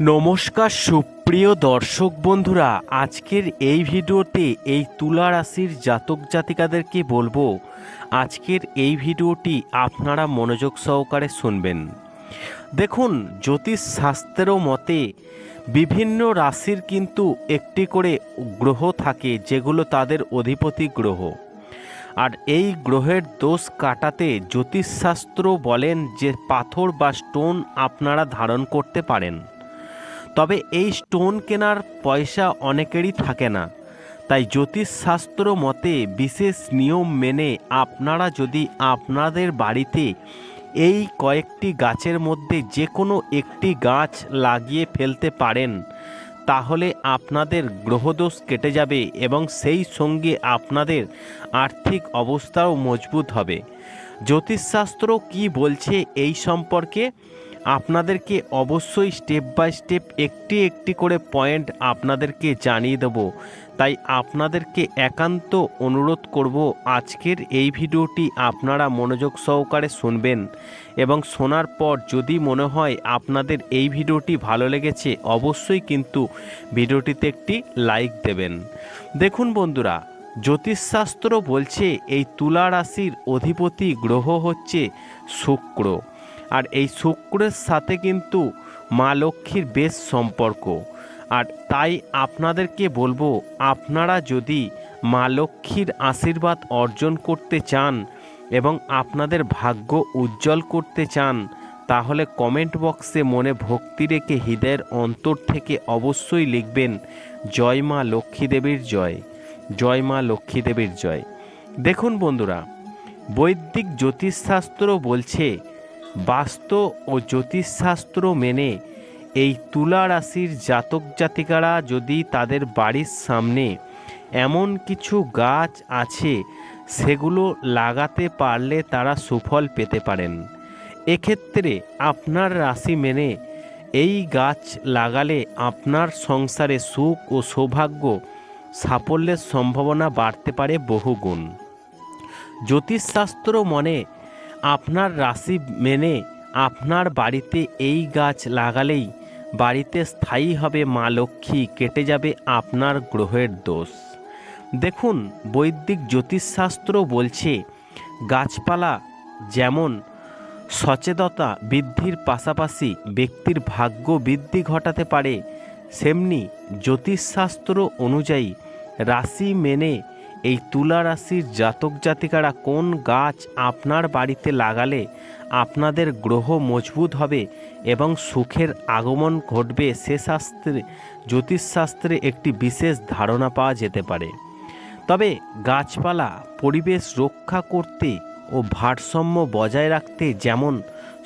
নমস্কার সুপ্রিয় দর্শক বন্ধুরা, আজকের এই ভিডিওতে এই তুলা রাশির জাতক জাতিকাদেরকে বলব, আজকের এই ভিডিওটি আপনারা মনোযোগ সহকারে শুনবেন। দেখুন, জ্যোতিষ শাস্ত্রেরও মতে বিভিন্ন রাশির কিন্তু একটি করে গ্রহ থাকে যেগুলো তাদের অধিপতি গ্রহ। আর এই গ্রহের দোষ কাটাতে জ্যোতিষশাস্ত্র বলেন যে পাথর বা স্টোন আপনারা ধারণ করতে পারেন। তবে এই স্টোন কেনার পয়সা অনেকেরই থাকে না। তাই জ্যোতিষশাস্ত্র মতে বিশেষ নিয়ম মেনে আপনারা যদি আপনাদের বাড়িতে এই কয়েকটি গাছের মধ্যে যে কোনো একটি গাছ লাগিয়ে ফেলতে পারেন, তাহলে আপনাদের গ্রহদোষ কেটে যাবে এবং সেই সঙ্গে আপনাদের আর্থিক অবস্থাও মজবুত হবে। জ্যোতিষশাস্ত্র কি বলছে এই সম্পর্কে? আপনাদেরকে অবশ্যই স্টেপ বাই স্টেপ একটি একটি করে পয়েন্ট আপনাদেরকে জানিয়ে দেব। তাই আপনাদেরকে একান্ত অনুরোধ করব আজকের এই ভিডিওটি আপনারা মনোযোগ সহকারে শুনবেন এবং শোনার পর যদি মনে হয় আপনাদের এই ভিডিওটি ভালো লেগেছে, অবশ্যই কিন্তু ভিডিওটিতে একটি লাইক দেবেন। দেখুন বন্ধুরা, জ্যোতিষশাস্ত্র বলছে এই তুলা রাশির অধিপতি গ্রহ হচ্ছে শুক্র। আর এই শুক্রের সাথে কিন্তু মা লক্ষ্মীর বেশ সম্পর্ক। আর তাই আপনাদেরকে বলব, আপনারা যদি মা লক্ষ্মীর আশীর্বাদ অর্জন করতে চান এবং আপনাদের ভাগ্য উজ্জ্বল করতে চান, তাহলে কমেন্ট বক্সে মনে ভক্তি রেখে হৃদয়ের অন্তর থেকে অবশ্যই লিখবেন, জয় মা লক্ষ্মী দেবীর জয় জয় মা লক্ষ্মী দেবীর জয়। দেখুন বন্ধুরা, বৈদিক জ্যোতিষশাস্ত্র বলছে বাস্তু ও জ্যোতিষশাস্ত্র মেনে এই তুলা রাশির জাতক জাতিকারা যদি তাদের বাড়ির সামনে এমন কিছু গাছ আছে, সেগুলো লাগাতে পারলে তারা সুফল পেতে পারেন। এক্ষেত্রে আপনার রাশি মেনে এই গাছ লাগালে আপনার সংসারে সুখ ও সৌভাগ্য, সাফল্যের সম্ভাবনা বাড়তে পারে বহুগুণ। জ্যোতিষশাস্ত্র মনে আপনার রাশি মেনে আপনার বাড়িতে এই গাছ লাগালেই বাড়িতে স্থায়ী হবে মা লক্ষ্মী, কেটে যাবে আপনার গ্রহের দোষ। দেখুন, বৈদিক জ্যোতিষশাস্ত্র বলছে, গাছপালা যেমন সচেতনতা বৃদ্ধির পাশাপাশি ব্যক্তির ভাগ্য বৃদ্ধি ঘটাতে পারে, সেমনি জ্যোতিষশাস্ত্র অনুযায়ী রাশি মেনে এই তুলা রাশির জাতক জাতিকারা কোন গাছ আপনার বাড়িতে লাগালে আপনাদের গ্রহ মজবুত হবে এবং সুখের আগমন ঘটবে সে শাস্ত্রে, জ্যোতিষশাস্ত্রে একটি বিশেষ ধারণা পাওয়া যেতে পারে। তবে গাছপালা পরিবেশ রক্ষা করতে ও ভারসাম্য বজায় রাখতে যেমন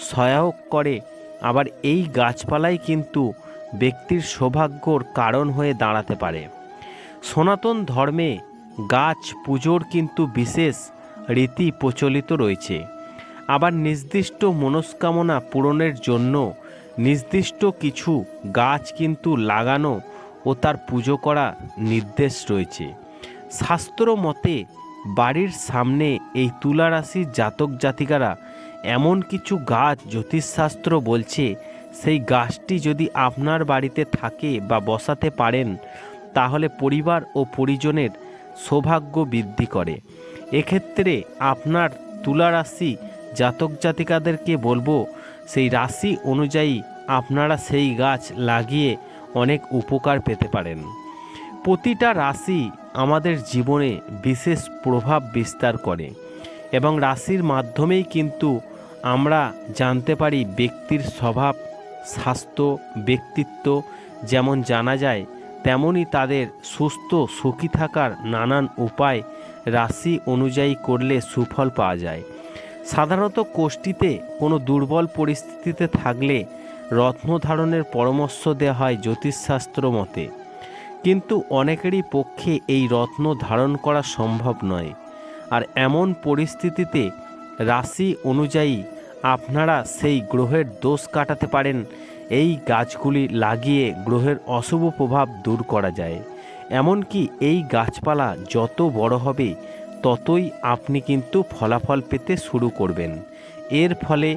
সহায়ক করে, আবার এই গাছপালাই কিন্তু ব্যক্তির সৌভাগ্যর কারণ হয়ে দাঁড়াতে পারে। সনাতন ধর্মে গাছ পুজোর কিন্তু বিশেষ রীতি প্রচলিত রয়েছে। আবার নির্দিষ্ট মনস্কামনা পূরণের জন্য নির্দিষ্ট কিছু গাছ কিন্তু লাগানো ও তার পুজো করা নির্দেশ রয়েছে। শাস্ত্র মতে বাড়ির সামনে এই তুলা রাশির জাতক জাতিকারা এমন কিছু গাছ জ্যোতিষশাস্ত্র বলছে, সেই গাছটি যদি আপনার বাড়িতে থাকে বা বসাতে পারেন, তাহলে পরিবার ও পরিজনের সৌভাগ্য বৃদ্ধি করে। এক্ষেত্রে আপনার তুলা রাশি জাতক জাতিকাদেরকে বলব, সেই রাশি অনুযায়ী আপনারা সেই গাছ লাগিয়ে অনেক উপকার পেতে পারেন। প্রতিটা রাশি আমাদের জীবনে বিশেষ প্রভাব বিস্তার করে এবং রাশির মাধ্যমেই কিন্তু আমরা জানতে পারি ব্যক্তির স্বভাব, স্বাস্থ্য, ব্যক্তিত্ব। যেমন জানা যায় তেমনই তাদের সুস্থ সুখী থাকার নানান উপায় রাশি অনুযায়ী করলে সুফল পাওয়া যায়। সাধারণত কোষ্ঠীতে কোনো দুর্বল পরিস্থিতিতে থাকলে রত্ন ধারণের পরামর্শ দেওয়া হয় জ্যোতিষশাস্ত্র মতে। কিন্তু অনেকেরই পক্ষে এই রত্ন ধারণ করা সম্ভব নয়। আর এমন পরিস্থিতিতে রাশি অনুযায়ী আপনারা সেই গ্রহের দোষ কাটাতে পারেন এই গাছগুলি লাগিয়ে গ্রহের অশুভ প্রভাব দূর করা যায়। এমনকি এই গাছপালা যত বড় হবে, ততই আপনি কিন্তু ফলাফল পেতে শুরু করবেন। এর ফলে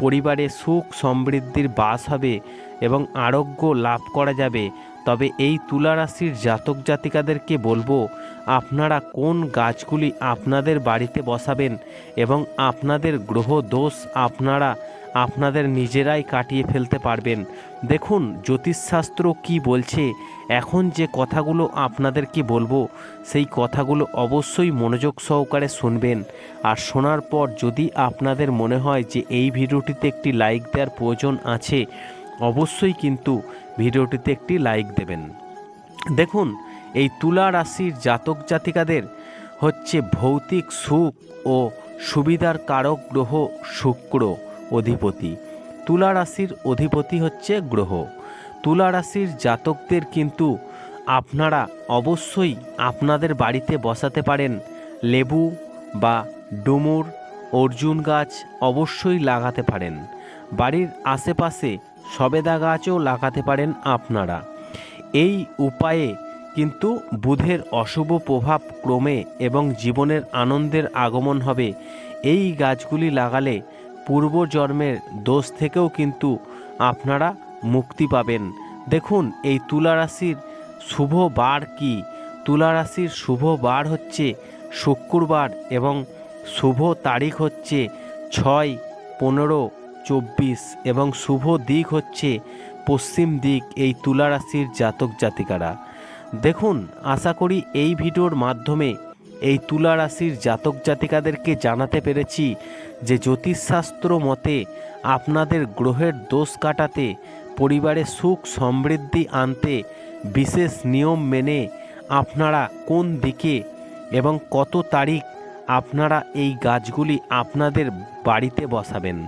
পরিবারে সুখ সমৃদ্ধির বাস হবে এবং আরোগ্য লাভ করা যাবে। তবে এই তুলা রাশির জাতক জাতিকাদেরকে বলব, আপনারা কোন গাছগুলি আপনাদের বাড়িতে বসাবেন এবং আপনাদের গ্রহ দোষ আপনারা আপনাদের নিজেরাই কাটিয়ে ফেলতে পারবেন। দেখুন, জ্যোতিষশাস্ত্র কি বলছে, এখন যে কথাগুলো আপনাদেরকে বলব, সেই কথাগুলো অবশ্যই মনোযোগ সহকারে শুনবেন। আর শোনার পর যদি আপনাদের মনে হয় যে এই ভিডিওটিতে একটি লাইক দেওয়ার প্রয়োজন আছে, অবশ্যই কিন্তু ভিডিওটিতে একটি লাইক দেবেন। দেখুন, এই তুলা রাশির জাতক জাতিকাদের হচ্ছে ভৌতিক সুখ ও সুবিধার কারক গ্রহ শুক্র। অধিপতি। তুলা রাশির অধিপতি হচ্ছে গ্রহ। তুলা রাশির জাতকদের কিন্তু আপনারা অবশ্যই আপনাদের বাড়িতে বসাতে পারেন। লেবু বা ডুমুর, অর্জুন গাছ অবশ্যই লাগাতে পারেন। বাড়ির আশেপাশে সবেদা গাছও লাগাতে পারেন আপনারা। এই উপায়ে কিন্তু বুধের অশুভ প্রভাব ক্রমে এবং জীবনের আনন্দের আগমন হবে। এই গাছগুলি লাগালে পূর্বজন্মের দোষ থেকেও কিন্তু আপনারা মুক্তি পাবেন। দেখুন, এই তুলা রাশির শুভ বার কি? তুলা রাশির শুভ বার হচ্ছে শুক্রবার এবং শুভ তারিখ হচ্ছে ছয়, পনেরো, চব্বিশ এবং শুভ দিক হচ্ছে পশ্চিম দিক এই তুলা রাশির জাতক জাতিকারা দেখুন, আশা করি এই ভিডিওর মাধ্যমে এই তুলা রাশির জাতক জাতিকাদেরকে জানাতে পেরেছি যে জ্যোতিষশাস্ত্র মতে আপনাদের গ্রহের দোষ কাটাতে, পরিবারে সুখ সমৃদ্ধি আনতে বিশেষ নিয়ম মেনে আপনারা কোন দিকে এবং কত তারিখ আপনারা এই গাছগুলি আপনাদের বাড়িতে বসাবেন।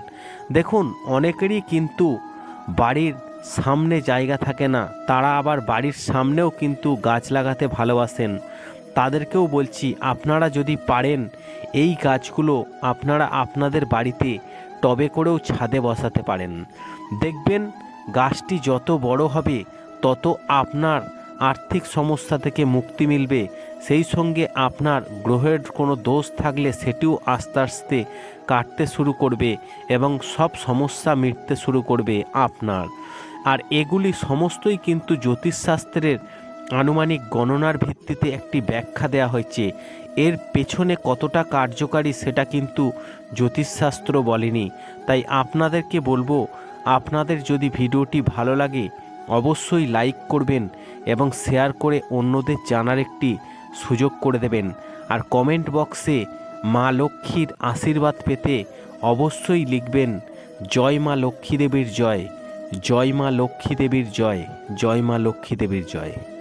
দেখুন, অনেকেরই কিন্তু বাড়ির সামনে জায়গা থাকে না, তারা আবার বাড়ির সামনেও কিন্তু গাছ লাগাতে ভালোবাসেন। তাদেরকেও বলছি, আপনারা যদি পারেন এই গাছগুলো আপনারা আপনাদের বাড়িতে টবে করেও ছাদে বসাতে পারেন। দেখবেন গাছটি যত বড় হবে, তত আপনার আর্থিক সমস্যা থেকে মুক্তি মিলবে। সেই সঙ্গে আপনার গ্রহের কোনো দোষ থাকলে সেটিও আস্তে আস্তে কাটতে শুরু করবে এবং সব সমস্যা মিটতে শুরু করবে আপনার। আর এগুলি সমস্তই কিন্তু জ্যোতিষশাস্ত্রের আনুমানিক গণনার ভিত্তিতে একটি ব্যাখ্যা দেওয়া হয়েছে। এর পেছনে কতটা কার্যকারী সেটা কিন্তু জ্যোতিষশাস্ত্র বলেনি। তাই আপনাদেরকে বলব, আপনাদের যদি ভিডিওটি ভালো লাগে, অবশ্যই লাইক করবেন এবং শেয়ার করে অন্যদের জানার একটি সুযোগ করে দেবেন। আর কমেন্ট বক্সে মা লক্ষ্মীর আশীর্বাদ পেতে অবশ্যই লিখবেন, জয় মা লক্ষ্মী দেবীর জয় জয় মা লক্ষ্মী দেবীর জয় জয় মা লক্ষ্মী দেবীর জয়।